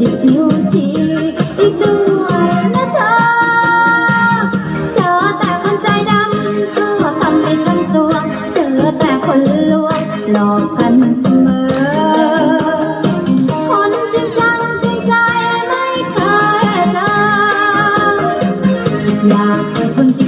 ดิกอยู่ที่อีกด้วยนะเธอ เจอแต่คนใจดำชั่วทำให้ฉันสวง เจอแต่คนลวงหลอกกันเสมอ คนจริงใจไม่เคยเจออยากเจอคนจริง